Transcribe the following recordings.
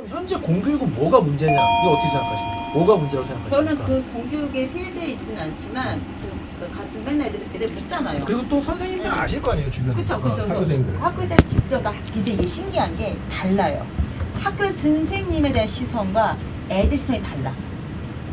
그럼 현재 공교육은 뭐가 문제냐? 이거 어떻게 생각하십니까? 뭐가 문제라고 생각하십니까? 저는 그 공교육에 필드에 있지는 않지만 그, 그 같은 맨날 애들, 애들 묻잖아요. 그리고 또 선생님들 아실 거 아니에요 주변에 그쵸, 그쵸. 어, 학교 선생님들 학교에서 직접 나 근데 이게 신기한 게 달라요. 학교 선생님에 대한 시선과 애들 시선이 달라.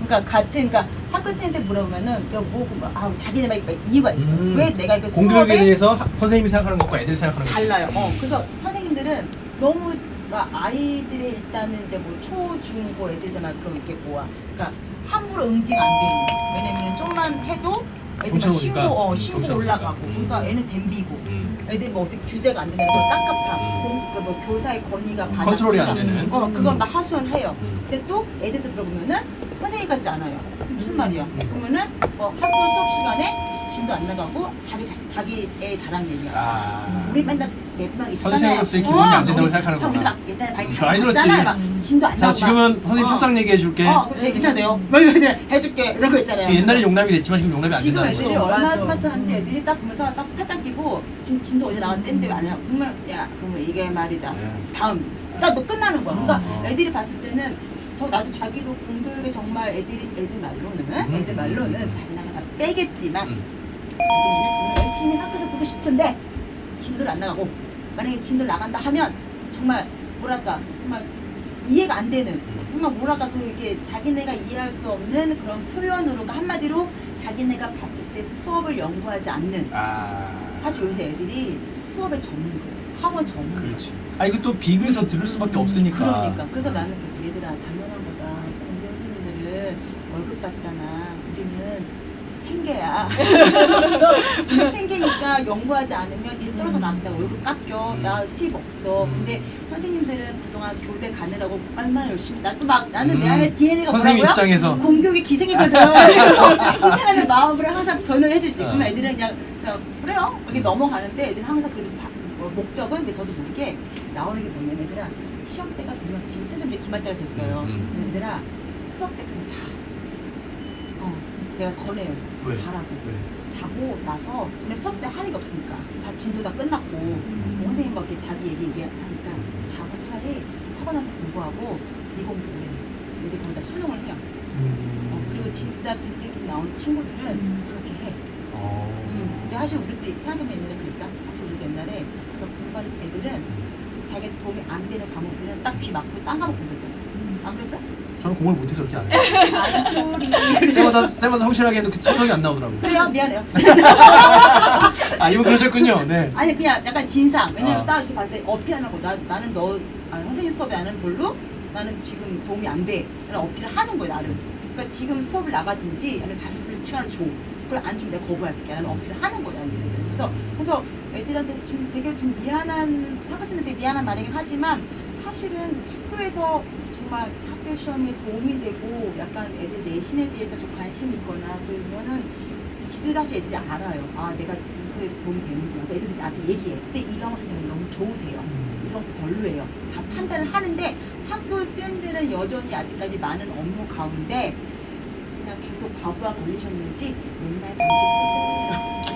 그러니까 같은 그러니까 학교 선생님한테 물어보면은 야, 뭐, 뭐 아, 자기네 막 이유가 있어. 음. 왜 내가 이거 공교육에 수업에 대해서 하- 선생님이 생각하는 것과 애들이 생각하는 것 달라요. 어, 그래서 선생님들은 너무 그러니까 아이들의 일단은 이제 뭐 초, 중, 고 애들만큼 이렇게 모아. 그러니까 함부로 응징 안 되는. 거. 왜냐면 좀만 해도 애들 막 신고, 오니까. 어, 음, 신고 경찰 올라가고. 오니까. 그러니까 애는 댐비고. 음. 애들 뭐 어떻게 규제가 안 된다는 걸 깝깝함. 음. 공, 그러니까 뭐 교사의 권위가 받아. 컨트롤이 안 되는. 어, 그걸 막 하소연해요. 음. 근데 또 애들도 들어보면은 선생님 같지 않아요. 무슨 말이야? 음. 그러면은 뭐 학교 수업 시간에 진도 안 나가고 자기 자, 자기 애 자랑 얘기야. 아 우리 맨날 내방 있었잖아요. 선생으로서의 기분이 안 된다고 우리- 생각하는 우리 거구나. 막 옛날에 많이 음, 다 많이 들었지. 했잖아요. 막 진도 안자 나가. 지금은 선생님 어. 출상 얘기해 줄게 어, 그럼 되게 괜찮아요. 뭐 이런 해줄게 이런 거 있잖아요. 옛날에 용납이 됐지만 지금 용납이 안 지금 된다는 애들이 거죠 얼마나 맞아. 스마트한지 애들이 딱 보면서 딱 팔짱 끼고 지금 진도 어디 나갔는데 왜안 해? 그러면 야 그러면 이게 말이다. 네. 다음 딱너 끝나는 거야. 그러니까 어, 어. 애들이 봤을 때는 저 나도 자기도 공교육에 정말 애들이 애들 말로는 음. 애들 말로는 자기네가 다 빼겠지만 음. 정말 열심히 학교에서 두고 싶은데 진도를 안 나가고 만약에 진도를 나간다 하면 정말 뭐랄까 정말 이해가 안 되는 음. 정말 뭐랄까 그 이게 자기네가 이해할 수 없는 그런 표현으로 그러니까 한마디로 자기네가 봤을 때 수업을 연구하지 않는 아 사실 요새 애들이 수업에 전문가예요 학원 전문가 그렇지 아 이거 또 비교해서 들을 수밖에 없으니까 그러니까 그래서 나는 그 지 얘들아 당연한 거다 선생님들은 월급 받잖아 우리는 생계야 그래서 우리 생계니까 연구하지 않으면 니 떨어져 나간다 월급 깎여 음. 나 수입 없어 음. 근데 선생님들은 그동안 교대 가느라고 얼마나 열심히 나도 막 나는 내 음. 안에 DNA가 선생님 뭐라고요? 입장에서 공격이 기생이거든. 그래서 희생하는 마음으로 항상 변을 해주지. 어. 그러면 애들은 그냥 그래서 그래요. 음. 넘어가는데 애들은 항상 그래도 바- 뭐 목적은 근데 저도 모르게 나오는 게 뭐냐면 얘들아 시험 때가 되면 지금 슬슬 이제 기말 때가 됐어요. 음, 그럼 얘들아 수업 때 그냥 자. 어, 내가 권해요. 왜? 자라고. 왜? 자고 나서 그냥 수업 때할게 없으니까 다 진도 다 끝났고 음. 뭐 선생님 막 이렇게 자기 얘기 얘기하니까 자고 차라리 하고 나서 공부하고 네 공부를 해. 얘들 거기다 수능을 해요. 어, 음. 그리고 진짜 등급이 나오는 친구들은 음. 그렇게 해. 어. 음. 근데 사실 우리도 생각해보면 옛날에 그랬다. 사실 우리도 옛날에 그 공부하는 애들은 음. 자기 도움이 안 되는 과목들은 딱 귀 막고 딴 과목 공부했잖아. 안 그랬어? 저는 공부를 못해서 그렇게 안 해요 아이 소리. 때마다 때마다 성실하게 해도 그 성적이 안 나오더라고 요 그래요 미안해요. 아 이분 그러셨군요 네 아니 그냥 약간 진상. 왜냐면 아. 딱 이렇게 봤을 때 어필하는 거. 나 나는 너 아니, 선생님 수업에 나는 별로 나는 지금 도움이 안 돼. 라는 어필을 하는 거야 나를. 그러니까 지금 수업을 나가든지 아니면 자습을 시간을 줘. 그걸 안 주면 내가 거부할게. 라는 어필을 하는 거야. 애들한테. 그래서 그래서 애들한테 좀 되게 좀 미안한 학생들한테 미안한 말이긴 하지만 사실은 학교에서 정말 학교 시험에 도움이 되고 약간 애들 내신에 대해서 좀 관심이 있거나 그러면은 지들 사실 애들이 알아요. 아 내가 이 수업에 도움이 되는구나. 그래서 애들이 나한테 얘기해. 근데 이 과목 선생님 너무 좋으세요. 이 과목 별로예요. 다 판단을 하는데 학교 쌤들은 여전히 아직까지 많은 업무 가운데 그냥 계속 과부하 걸리셨는지 옛날 방식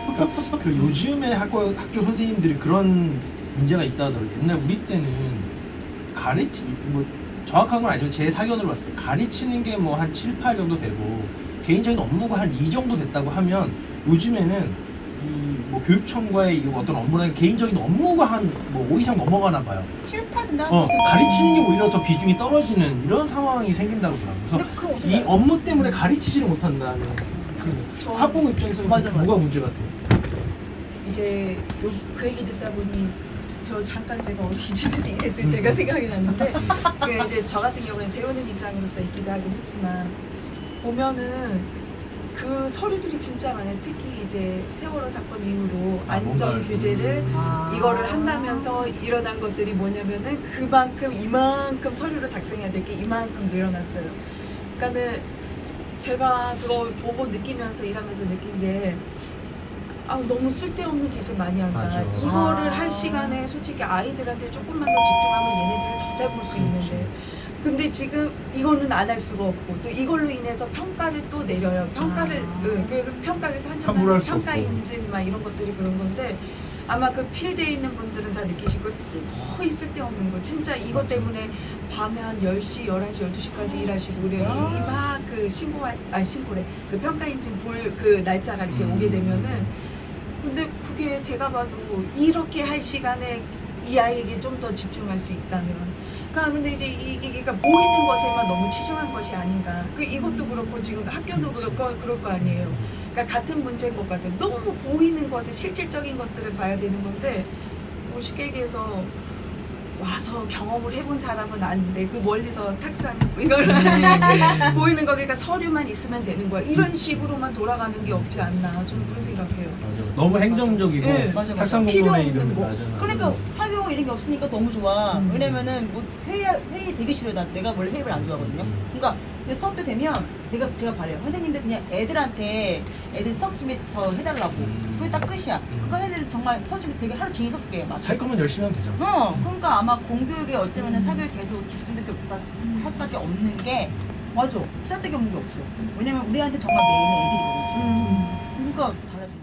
그대로. 그 요즘에 학교 학교 선생님들이 그런 문제가 있다 하더라고요. 옛날 우리 때는 가르치 뭐 정확한 건 아니지만 제 사견으로 봤을 때 가르치는 게 뭐 한 7, 8 정도 되고 개인적인 업무가 한 2 정도 됐다고 하면 요즘에는 이 뭐 교육청과의 이 어떤 업무라는 개인적인 업무가 한 뭐 5 이상 넘어가나 봐요. 7, 8 된다. 어, 가르치는 게 오히려 더 비중이 떨어지는 이런 상황이 생긴다고 그러더라고요. 그래서 근데 그거 이? 업무 때문에 가르치지를 못한다는 그 저- 학부모 맞아, 맞아. 뭐가 문제 같아요? 이제 요, 그 얘기 듣다 보니 저- 저 잠깐 제가 어린이집에서 일했을 때가 생각이 났는데 그 이제 저 같은 경우에는 배우는 입장으로서 있기도 하긴 했지만 보면은 그 서류들이 진짜 많아요. 특히 이제 세월호 사건 이후로 아, 안전 뭔가, 규제를 음. 아. 이거를 한다면서 일어난 것들이 뭐냐면은 그만큼 이만큼 서류를 작성해야 될 게 이만큼 늘어났어요. 그러니까는 제가 그거 보고 느끼면서 일하면서 느낀 게 아, 너무 쓸데없는 짓을 많이 한다. 맞아. 이거를 아. 할 시간에 솔직히 아이들한테 조금만 더 집중하면 얘네들을 더 잘 볼 수 있는데. 근데 지금 이거는 안 할 수가 없고 또 이걸로 인해서 평가를 또 내려요. 평가를 아. 응, 그 평가를 산정하는 할수 평가 없고. 인증 막 이런 것들이 그런 건데 아마 그 필드에 있는 분들은 다 느끼실 거 거의 쓸데없는 거 진짜 이것 때문에 밤에 한 10시, 11시, 12시까지 일하시고 그래요 진짜? 막그 신고할 아니 신고래 그 평가 인증 볼 그 날짜가 이렇게 음. 오게 되면은 근데 그게 제가 봐도 이렇게 할 시간에 이 아이에게 좀 더 집중할 수 있다면 그러니까 근데 이제 이- 이게 그러니까 보이는 것에만 너무 치중한 것이 아닌가 그 이것도 그렇고 지금 학교도. 그렇고 그럴 거 아니에요 그러니까 같은 문제인 것 같아요. 너무 보이는 것에 실질적인 것들을 봐야 되는 건데 뭐 쉽게 얘기해서 와서 경험을 해본 사람은 아는데 그 멀리서 탁상 이걸 음. 보이는 거 그러니까 서류만 있으면 되는 거야. 이런 식으로만 돌아가는 게 없지 않나 저는 그런 생각해요. 맞아. 너무 행정적이고 네, 맞아, 맞아. 탁상 없는 이런 거 거. 맞아. 그러니까 사교 이런 게 없으니까 너무 좋아. 음. 왜냐면은 뭐 회의 회의 되게 싫어. 나 내가 원래 회의를 안 좋아하거든요. 음. 그러니까 근데 수업 때 되면 내가 제가 바래요. 선생님들 그냥 애들한테 애들 수업 준비 더 해달라고. 음. 그게 딱 끝이야. 음. 그거 애들은 정말 수업 준비 되게 하루 종일 수업 준비해. 막. 잘 거면 열심히 하면 되잖아. 어, 그러니까 아마 공교육에 어쩌면은 음. 사교에 계속 집중될 할 수밖에 없는 게 맞아. 쓸데기 없는 게 없어. 왜냐면 우리한테 정말 메인은 애들이거든. 음. 그러니까 거야.